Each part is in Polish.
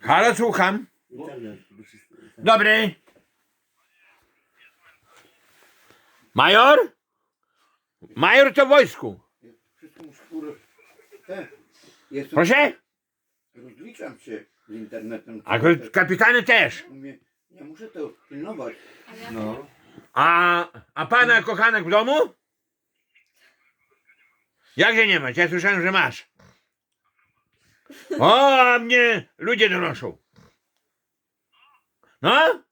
Halo, słucham. Dobry. Major? Major to w wojsku. Proszę? Rozliczam się z internetem. A kapitany też. Mówię, ja muszę to pilnować. No. A, a pana kochanek w domu? Jakże nie masz? Ja słyszałem, że masz. O, a mnie ludzie donoszą. No?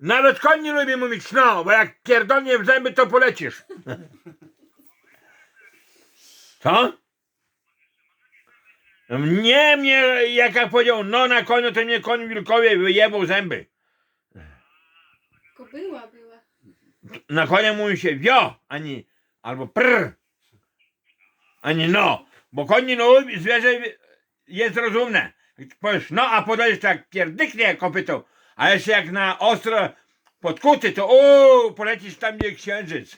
Nawet koń nie lubi mówić no, bo jak pierdolnie w zęby, to polecisz. Co? Nie mnie, jak ja powiedział no na koniu, to mnie koń wilkowie wyjebał zęby. kobyła była. na konia mówi się wio, ani albo prr, ani no, bo koń nie lubi, zwierzę jest rozumne. Powiesz no, a podajesz tak pierdyknie kopytą, a jeszcze jak na ostro podkuty, to o, polecisz tam gdzie księżyc.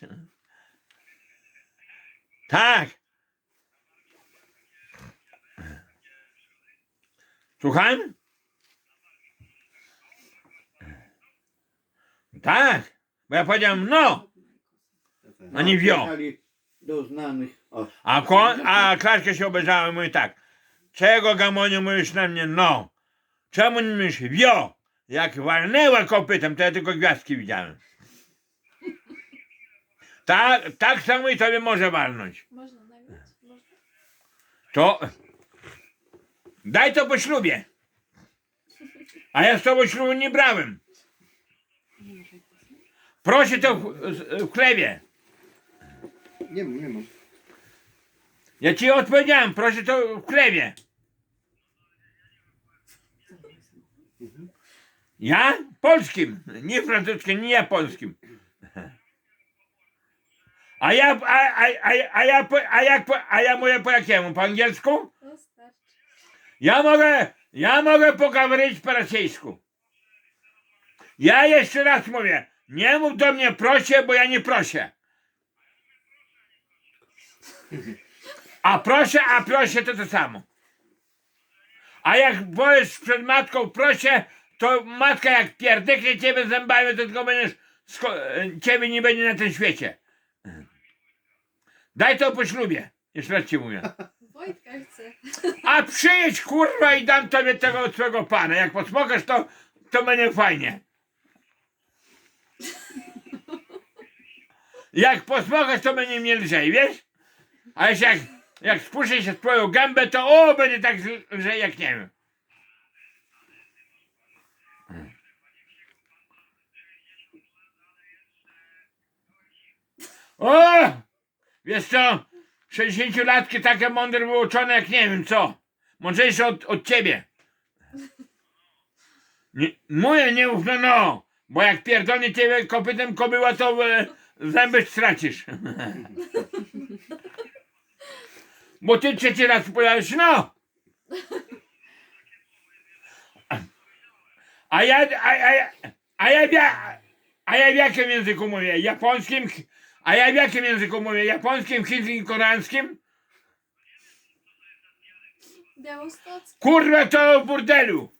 Tak. Słucham? Tak, bo ja powiedziałem no, A nie wio. Do znanych. A, kon, a Klaszka się obejrzała i mówi tak. Czego Gamoniu mówisz na mnie no? Czemu nie mówisz wio? Jak walnęła kopytem, to ja tylko gwiazdki widziałem. Tak, tak samo i tobie może walnąć. Można nagrać? Można? To daj to po ślubie. A ja z tobą ślubu nie brałem. Proszę to w, w chlebie. nie mam, nie mam. Ja ci odpowiedziałem, proszę to w chlebie. Ja? Polskim. Nie francuskim, nie ja polskim. A ja, a, a, a, a ja, po, a jak, po, a ja mówię po jakiemu? Po angielsku? Ja mogę, ja mogę pogawryć po rosyjsku. Ja jeszcze raz mówię, nie mów do mnie prosie, bo ja nie proszę. A proszę, a proszę to to samo. A jak powiesz przed matką proszę, to matka jak pierdyknie ciebie zębami, to tylko będziesz, ciebie nie będzie na tym świecie. Daj to po ślubie. Jeszcze raz ci mówię. Wojtka chce. A przyjedź kurwa i dam tobie tego od swego pana. Jak posmokasz to, to będzie fajnie. Jak posmokasz to będzie mnie lżej, wiesz? A jeszcze jak, jak spuszczę się z twoją gębę, to o, będzie tak ż- lżej jak nie wiem. O! Wiesz co? 60-latki takie mądre wyuczone jak nie wiem co. Mądrzejsze od, od ciebie. Nie, mówię, nie no no, bo jak pierdolnie ciebie kopytem kobyła, to e, zęby stracisz. bo ty trzeci raz powiadasz no. A ja, a, a, a ja, ja, a ja w jakim języku mówię? Japońskim? A ja w jakim języku mówię? Japońskim, chińskim i koreańskim? Białostocki. Kurwa to w burdelu.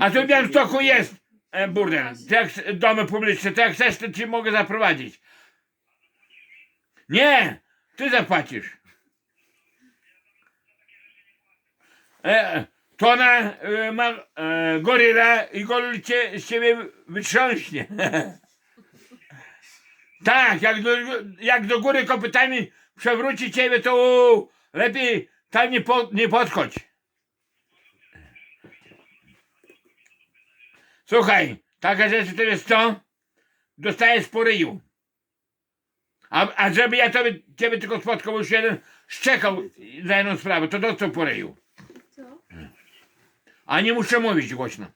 A tu w Białymstoku jest e, burdel. Ty jak, domy publiczne, to jak chcesz, to ci mogę zaprowadzić. Nie, ty zapłacisz. E, to ona e, ma e, goryla i goryl cię, z ciebie wytrząśnie. tak, jak do, jak do góry kopytami przewróci ciebie, to u, lepiej tam nie, po, nie podchodź. Słuchaj, taka rzecz to jest co? Dostajesz po. A, a żeby ja tobie, ciebie tylko spotkał, bo już jeden szczekał za jedną sprawę, to dostał po ryju. Co? A nie muszę mówić głośno.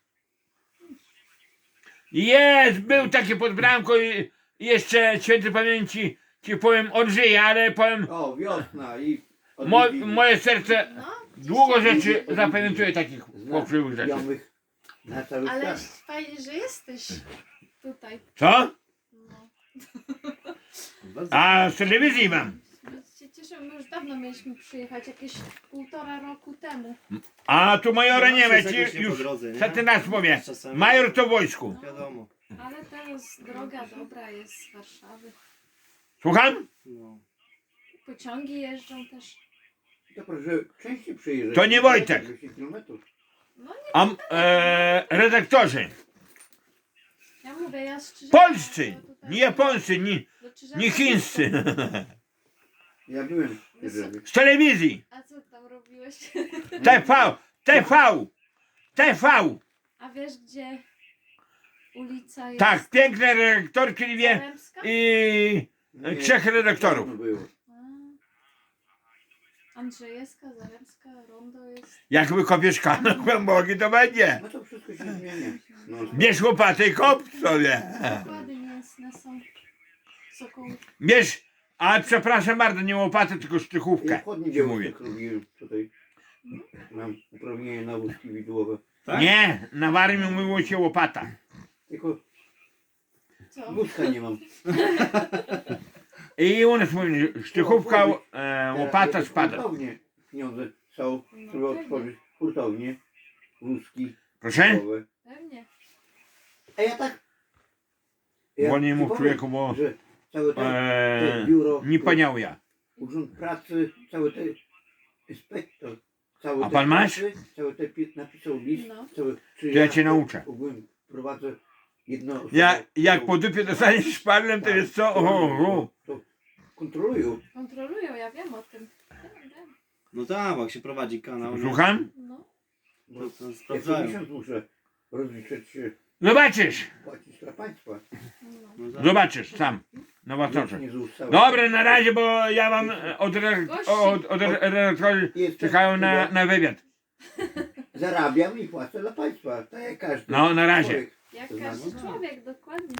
Jest, był taki pod bramką i jeszcze świętej pamięci ci powiem odżyje, ale powiem, O, wiosna i... mo, moje serce No, długo rzeczy zapamiętuje takich pokrzywych rzeczy. znajomych Na cały Ale świat. fajnie, że jesteś tutaj. Co? No. A z telewizji mam. Się cieszę, my już dawno mieliśmy przyjechać, jakieś półtora roku temu. A tu majora No, nie ma, jakoś ci nie po już drodze, nie? co ty nas mówię. Czasami- Major to w wojsku. Wiadomo. Ale teraz droga dobra jest z Warszawy. Słucham? No. Pociągi jeżdżą też. To częściej nie Wojtek. 200 kilometrów. No nie, A e, redaktorzy ja mówię, ja Czyżewa polscy, nie japońscy, nie, Czyżewa nie chińscy. Ja byłem. Z telewizji. A co tam robiłeś? TV, TV, TV. A wiesz gdzie ulica jest? Tak, piękne redaktorki dwie Zaremska? i Nie, trzech redaktorów. dawno było. A. Andrzejewska, Zaremska, Rondo jest. Jakby kopieszka na głęboki to będzie. No to wszystko się zmienia. No, Bierz łopatę i kop sobie. Są. Bierz, a przepraszam bardzo, nie łopatę, tylko sztychówkę. wchodnie Ci mówię. robiłem tutaj. Mam uprawnienie na wózki widłowe. Tak? Nie, na Warmii mówiło się łopata. Tylko Co? wózka nie mam. I u nas mówi sztychówka, e, łopata Teraz spada. Hurtownie pieniądze są, No żeby pewnie. otworzyć hurtownie, wózki Proszę? widłowe. Pewnie. A ja tak... Wolniej ci mów powiem, człowieku, bo Że całe te, te e, biuro, nie paniał ja. urząd pracy, cały ten inspektor, cały A te pan masz? pracy, Cały te pi- napisał list, No. cały, czy To ja cię nauczę. Ogólnie prowadzę jedno... Ja, jak po dupie dostaniesz szpadlem, to jest co? O, o. To kontrolują. Kontrolują, ja wiem o tym. Wiem, wiem. No tak, jak się prowadzi kanał. Słucham? No. Bo To, to ja co sprawdzają. miesiąc muszę rozliczać się, Zobaczysz, płacić dla państwa. no. No zobaczysz sam. Na własne oczy. Nie. Dobra, na razie, bo ja mam e, od, re- od, od re- redaktorzy czekają na, na wywiad. Zarabiam i płacę dla państwa, tak jak każdy No, na razie. człowiek. Jak każdy człowiek, dokładnie.